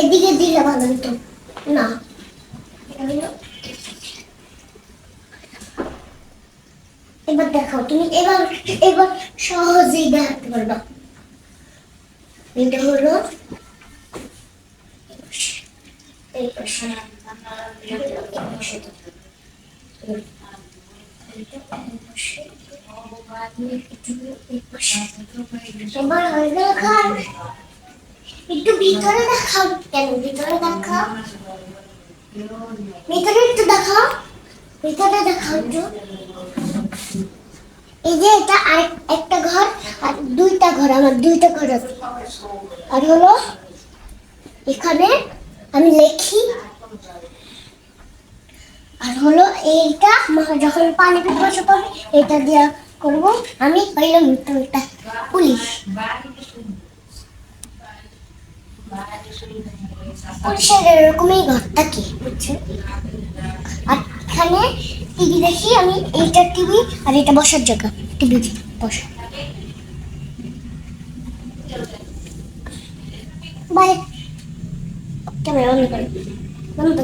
এদিকে দিলে ভালো হতো না। এবার দেখো তুমি, এবার এবার সহজেই দেখাতে পারবা। এটা হলো এবার হয়ে গেল একটু ভিতরে দেখাও কেন? ভিতরে দেখাও। ভিতরে একটু দেখাও। ভিতরে দেখাও একটু। এই যে এটা আর একটা ঘর আর দুইটা ঘর, আমার দুইটা ঘর আছে। আর হলো এখানে আমি লেখি। আর হলো এইটা যখন পানি পিপাসা পাবে এটা দিয়া করব। আমি হইলাম পুলিশ। পুলিশের এরকমই ঘরটা কি? বুঝছেন আর এখানে টিভি দেখি, আমি এইটা টিভি আর এটা বসার জায়গা। টিভি, বসা। বাই। ক্যামেরা বন্ধ করে। বন্ধ